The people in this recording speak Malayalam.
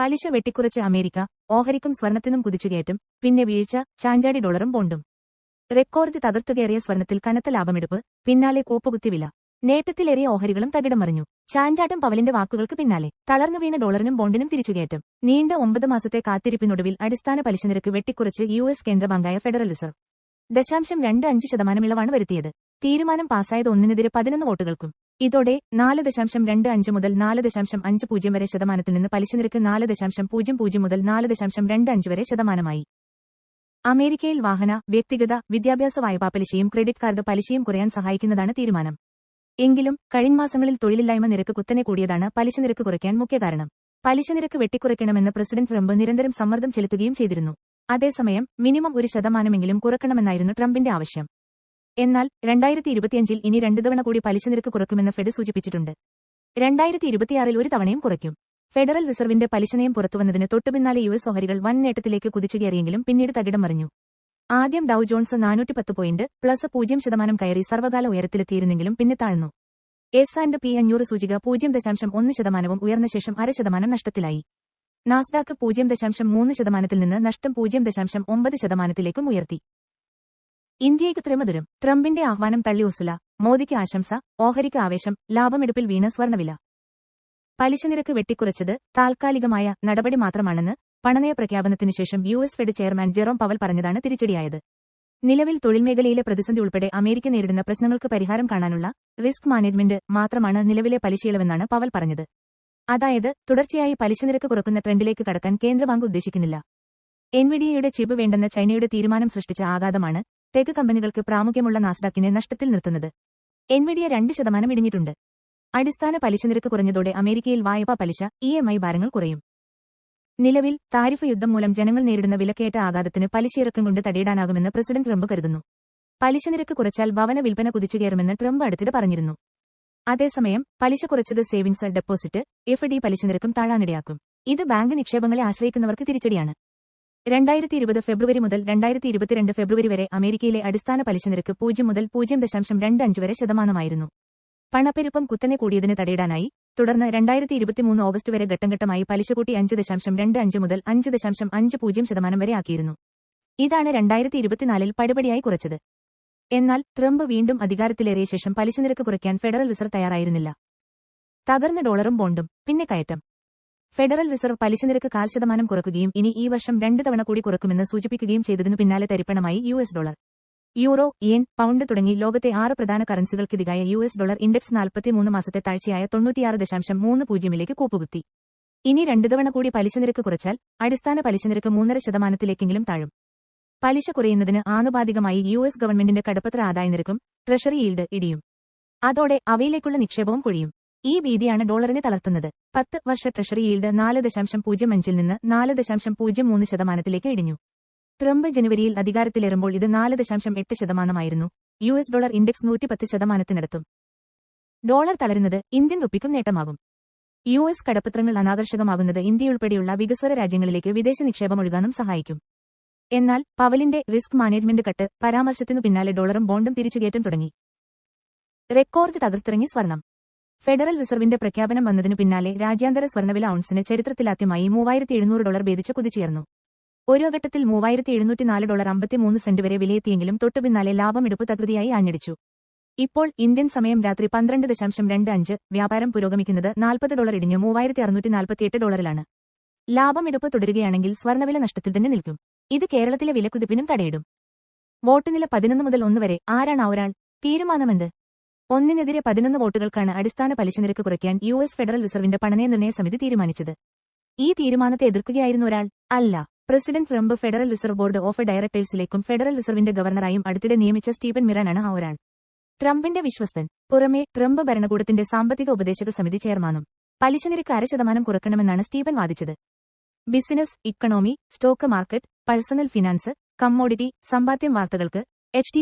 പലിശ വെട്ടിക്കുറച്ച് അമേരിക്ക ഓഹരിക്കും സ്വർണത്തിനും കുതിച്ചുകയറ്റും പിന്നെ വീഴ്ച ചാഞ്ചാടി ഡോളറും ബോണ്ടും റെക്കോർഡ് തകർത്തുകയറിയ സ്വർണത്തിൽ കനത്ത ലാഭമെടുപ്പ് പിന്നാലെ കൂപ്പുകുത്തിവില. നേട്ടത്തിലേറിയ ഓഹരികളും തകിടം മറിഞ്ഞു. ചാഞ്ചാട്ടം പവലിന്റെ വാക്കുകൾക്ക് പിന്നാലെ. തളർന്നു വീണ ഡോളറിനും ബോണ്ടിനും തിരിച്ചുകയറ്റം. നീണ്ട ഒമ്പത് മാസത്തെ കാത്തിരിപ്പിനൊടുവിൽ അടിസ്ഥാന പലിശ നിരക്ക് വെട്ടിക്കുറച്ച് യു എസ് കേന്ദ്ര ബാങ്കായ ഫെഡറൽ റിസർവ്. ദശാംശം രണ്ട് അഞ്ച് ശതമാനം ഇളവാണ് വരുത്തിയത്. തീരുമാനം പാസായത് ഒന്നിനെതിരെ പതിനൊന്ന് വോട്ടുകൾക്കും. ഇതോടെ നാല് ദശാംശം രണ്ട് അഞ്ച് മുതൽ നാല് ദശാംശം അഞ്ച് പൂജ്യം വരെ ശതമാനത്തിൽ നിന്ന് പലിശ നിരക്ക് നാല് ദശാംശം പൂജ്യം പൂജ്യം മുതൽ നാല് ദശാംശം രണ്ട് അഞ്ച് വരെ ശതമാനമായി. അമേരിക്കയിൽ വാഹന വ്യക്തിഗത വിദ്യാഭ്യാസ വായ്പാ പലിശയും ക്രെഡിറ്റ് കാർഡ് പലിശയും കുറയാൻ സഹായിക്കുന്നതാണ് തീരുമാനം. എങ്കിലും കഴിഞ്ഞ മാസങ്ങളിൽ തൊഴിലില്ലായ്മ നിരക്ക് കുത്തനെ കൂടിയതാണ് പലിശ നിരക്ക് കുറയ്ക്കാൻ മുഖ്യ കാരണം. പലിശ നിരക്ക് വെട്ടിക്കുറയ്ക്കണമെന്ന് പ്രസിഡന്റ് ട്രംപ് നിരന്തരം സമ്മർദ്ദം ചെലുത്തുകയും ചെയ്തിരുന്നു. അതേസമയം മിനിമം ഒരു ശതമാനമെങ്കിലും കുറക്കണമെന്നായിരുന്നു ട്രംപിന്റെ ആവശ്യം. എന്നാൽ രണ്ടായിരത്തി ഇരുപത്തിയഞ്ചിൽ ഇനി രണ്ടു തവണ കൂടി പലിശ നിരക്ക് കുറക്കുമെന്ന് ഫെഡ് സൂചിപ്പിച്ചിട്ടുണ്ട്. രണ്ടായിരത്തി ഇരുപത്തിയാറിൽ ഒരു തവണയും കുറയ്ക്കും. ഫെഡറൽ റിസർവിന്റെ പലിശ നയം പുറത്തുവന്നതിന് തൊട്ടുപിന്നാലെ യു എസ് ഓഹരികൾ വൻ നേട്ടത്തിലേക്ക് കുതിച്ചുകയറിയെങ്കിലും പിന്നീട് തകിടം മറിഞ്ഞു. ആദ്യം ഡൌ ജോൺസ് നാനൂറ്റി പത്ത് പോയിന്റ് പ്ലസ് പൂജ്യം ശതമാനം കയറി സർവകാല ഉയരത്തിലെത്തിയിരുന്നെങ്കിലും പിന്നെ താഴ്ന്നു. എസ് ആൻഡ് പി അഞ്ഞൂറ് സൂചിക പൂജ്യം ദശാംശം ഒന്ന് ശതമാനവും ഉയർന്ന ശേഷം അര ശതമാനം നഷ്ടത്തിലായി. നാസ്ഡാക്ക് പൂജ്യം ദശാംശം മൂന്ന് ശതമാനത്തിൽ നിന്ന് നഷ്ടം പൂജ്യം ദശാംശം ഒമ്പത് ശതമാനത്തിലേക്കും ഉയർത്തി. ഇന്ത്യയ്ക്ക് ത്രിമധുരം ട്രംപിന്റെ ആഹ്വാനം തള്ളി ഉസുല മോദിക്ക് ആശംസ ഓഹരിക്ക് ആവേശം ലാഭമെടുപ്പിൽ വീണ് സ്വർണവില. പലിശ നിരക്ക് വെട്ടിക്കുറച്ചത് താൽക്കാലികമായ നടപടി മാത്രമാണെന്ന് പണനയ പ്രഖ്യാപനത്തിനു ശേഷം U S Fed chairman Jerome Powell പറഞ്ഞതാണ് തിരിച്ചടിയായത്. നിലവിൽ തൊഴിൽ മേഖലയിലെ പ്രതിസന്ധി ഉൾപ്പെടെ അമേരിക്ക നേരിടുന്ന പ്രശ്നങ്ങൾക്ക് പരിഹാരം കാണാനുള്ള റിസ്ക് മാനേജ്മെന്റ് മാത്രമാണ് നിലവിലെ പലിശയിളവെന്നാണ് പവൽ പറഞ്ഞത്. അതായത് തുടർച്ചയായി പലിശ നിരക്ക് കുറക്കുന്ന ട്രെൻഡിലേക്ക് കടക്കാൻ കേന്ദ്ര ബാങ്ക് ഉദ്ദേശിക്കുന്നില്ല. എൻവിഡിയയുടെ ചിപ്പ് വേണ്ടെന്ന ചൈനയുടെ തീരുമാനം സൃഷ്ടിച്ച ആഘാതമാണ് ടെക് കമ്പനികൾക്ക് പ്രാമുഖ്യമുള്ള നാസ്ഡാക്കിനെ നഷ്ടത്തിൽ നിർത്തുന്നത്. എൻവിഡിയ രണ്ട് ശതമാനം ഇടിഞ്ഞിട്ടുണ്ട്. അടിസ്ഥാന പലിശ നിരക്ക് കുറഞ്ഞതോടെ അമേരിക്കയിൽ വായ്പാ പലിശ ഇ എം ഐ ഭാരങ്ങൾ കുറയും. നിലവിൽ താരിഫ് യുദ്ധം മൂലം ജനങ്ങൾ നേരിടുന്ന വിലക്കയറ്റ ആഘാതത്തിന് പലിശയിറക്കം കൊണ്ട് തടയിടാനാകുമെന്ന് പ്രസിഡന്റ് ട്രംപ് കരുതുന്നു. പലിശ നിരക്ക് കുറച്ചാൽ ഭവന വിൽപ്പന കുതിച്ചുകയറുമെന്ന് ട്രംപ് അടുത്തിടെ പറഞ്ഞിരുന്നു. അതേസമയം പലിശ കുറച്ചത് സേവിങ്സ് ഡെപ്പോസിറ്റ് എഫ് ഡി പലിശ നിരക്കും താഴാനിടയാക്കും. ഇത് ബാങ്ക് നിക്ഷേപങ്ങളെ ആശ്രയിക്കുന്നവർക്ക് തിരിച്ചടിയാണ്. രണ്ടായിരത്തി ഇരുപത് ഫെബ്രുവരി മുതൽ രണ്ടായിരത്തി ഇരുപത്തിരണ്ട് ഫെബ്രുവരി വരെ അമേരിക്കയിലെ അടിസ്ഥാന പലിശ നിരക്ക് പൂജ്യം മുതൽ പൂജ്യം ദശാംശം രണ്ട് അഞ്ച് വരെ ശതമാനമായിരുന്നു. പണപ്പെരുപ്പം കുത്തനെ കൂടിയതിന് തടയിടാനായി തുടർന്ന് രണ്ടായിരത്തി ഇരുപത്തിമൂന്ന് ഓഗസ്റ്റ് വരെ ഘട്ടംഘട്ടമായി പലിശ കൂട്ടി അഞ്ച് ദശാംശം രണ്ട് അഞ്ച് മുതൽ അഞ്ച് ദശാംശം അഞ്ച് പൂജ്യം ശതമാനം വരെ ആക്കിയിരുന്നു. ഇതാണ് രണ്ടായിരത്തി ഇരുപത്തിനാലിൽ പടിപടിയായി കുറച്ചത്. എന്നാൽ ട്രംപ് വീണ്ടും അധികാരത്തിലേറിയ ശേഷം പലിശ നിരക്ക് കുറയ്ക്കാൻ ഫെഡറൽ റിസർവ് തയ്യാറായിരുന്നില്ല. തകർന്ന ഡോളറും ബോണ്ടും പിന്നെ കയറ്റം. ഫെഡറൽ റിസർവ് പലിശ നിരക്ക് കാൽ ശതമാനം കുറക്കുകയും ഇനി ഈ വർഷം രണ്ട് തവണ കൂടി കുറക്കുമെന്ന് സൂചിപ്പിക്കുകയും ചെയ്തതിനു പിന്നാലെ തരിപ്പണമായി U S dollar. Euro yen pound തുടങ്ങി ലോകത്തെ ആറ് പ്രധാന കറൻസികൾക്കിതികായ യു എസ് ഡോളർ ഇൻഡെക്സ് നാൽപ്പത്തിമൂന്ന് മാസത്തെ താഴ്ചയായ തൊണ്ണൂറ്റിയാറ് ദശാംശം മൂന്ന് പൂജ്യമിലേക്ക് കൂപ്പുകുത്തി. ഇനി രണ്ടു തവണ കൂടി പലിശ നിരക്ക് കുറച്ചാൽ അടിസ്ഥാന പലിശ നിരക്ക് മൂന്നര ശതമാനത്തിലേക്കെങ്കിലും താഴും. പലിശ കുറയുന്നതിന് ആനുപാതികമായി യു എസ് ഗവൺമെന്റിന്റെ കടപ്പത്ര ആദായ നിരക്കും ട്രഷറി ഈൽഡ് ഇടിയും. അതോടെ അവയിലേക്കുള്ള നിക്ഷേപവും കൊഴിയും. ഈ ഭീതിയാണ് ഡോളറിനെ തളർത്തുന്നത്. പത്ത് വർഷ ട്രഷറി ഈൽഡ് നാല് ദശാംശം പൂജ്യം അഞ്ചിൽ നിന്ന് നാല് ദശാംശം പൂജ്യം മൂന്ന് ശതമാനത്തിലേക്ക് ഇടിഞ്ഞു. ട്രംപ് ജനുവരിയിൽ അധികാരത്തിലേറുമ്പോൾ ഇത് നാല് ദശാംശം എട്ട് ശതമാനമായിരുന്നു. യു എസ് ഡോളർ ഇൻഡെക്സ് നൂറ്റിപ്പത്ത് ശതമാനത്തിനടുത്തും. ഡോളർ തളരുന്നത് ഇന്ത്യൻ റുപ്പിക്കും നേട്ടമാകും. യു എസ് കടപ്പത്രങ്ങൾ അനാകർഷകമാകുന്നത് ഇന്ത്യയുൾപ്പെടെയുള്ള വികസ്വര രാജ്യങ്ങളിലേക്ക് വിദേശ നിക്ഷേപം ഒഴുകാനും സഹായിക്കും. എന്നാൽ പവലിന്റെ റിസ്ക് മാനേജ്മെന്റ് കട്ട് പരാമർശത്തിനു പിന്നാലെ ഡോളറും ബോണ്ടും തിരിച്ചുകയറ്റം തുടങ്ങി. റെക്കോർഡ് തകർത്തിറങ്ങി സ്വർണം. ഫെഡറൽ റിസർവിന്റെ പ്രഖ്യാപനം വന്നതിനു പിന്നാലെ രാജ്യാന്തര സ്വർണവില ഔൺസിന് ചരിത്രത്തിലാദ്യമായി മൂവായിരത്തി എഴുന്നൂറ് ഡോളർ ഭേദിച്ച് കുതിച്ചുയർന്നു ഓരോ ഘട്ടത്തിൽ മൂവായിരത്തി എഴുന്നൂറ്റിനാല് ഡോളർ അമ്പത്തിമൂന്ന് സെന്റ് വരെ വിലയെത്തിയെങ്കിലും തൊട്ടു തൊട്ടുപിന്നാലെ ലാഭമെടുപ്പ് തകൃതിയായി ആഞ്ഞടിച്ചു. ഇപ്പോൾ ഇന്ത്യൻ സമയം രാത്രി പന്ത്രണ്ട് ദശാംശം രണ്ട് അഞ്ച് വ്യാപാരം പുരോഗമിക്കുന്നത് നാൽപ്പത് ഡോളർ ഇടിഞ്ഞ് മൂവായിരത്തി അറുന്നൂറ്റി നാൽപ്പത്തിയെട്ട് ഡോളറിലാണ്. ലാഭമെടുപ്പ് തുടരുകയാണെങ്കിൽ സ്വർണവില നഷ്ടത്തിൽ തന്നെ നിൽക്കും. ഇത് കേരളത്തിലെ വിലക്കുതിപ്പിനും തടയിടും. വോട്ട് നില പതിനൊന്ന് മുതൽ ഒന്ന് വരെ ആരാണ് ആ ഒരാൾ തീരുമാനമെന്ത്? ഒന്നിനെതിരെ പതിനൊന്ന് വോട്ടുകൾക്കാണ് അടിസ്ഥാന പലിശ നിരക്ക് കുറയ്ക്കാൻ യു എസ് ഫെഡറൽ റിസർവിന്റെ പണനയ നിർണയ സമിതി തീരുമാനിച്ചത്. ഈ തീരുമാനത്തെ എതിർക്കുകയായിരുന്നു ഒരാൾ. അല്ല president Trump federal reserve board of ഡയറക്ടേഴ്സിലേക്കും federal റിസർവിന്റെ ഗവർണറായും അടുത്തിടെ നിയമിച്ച സ്റ്റീഫൻ മിറാനാണ് ആ ഒരാൾ ട്രംപിന്റെ വിശ്വസ്തൻ. പുറമെ ട്രംപ് ഭരണകൂടത്തിന്റെ സാമ്പത്തിക ഉപദേശക സമിതി ചെയർമാനും. പലിശ നിരക്ക് അര ശതമാനം കുറക്കണമെന്നാണ് Stephen വാദിച്ചത്. Business economy stock market personal finance commodity സമ്പാദ്യം വാർത്തകൾക്ക് എച്ച്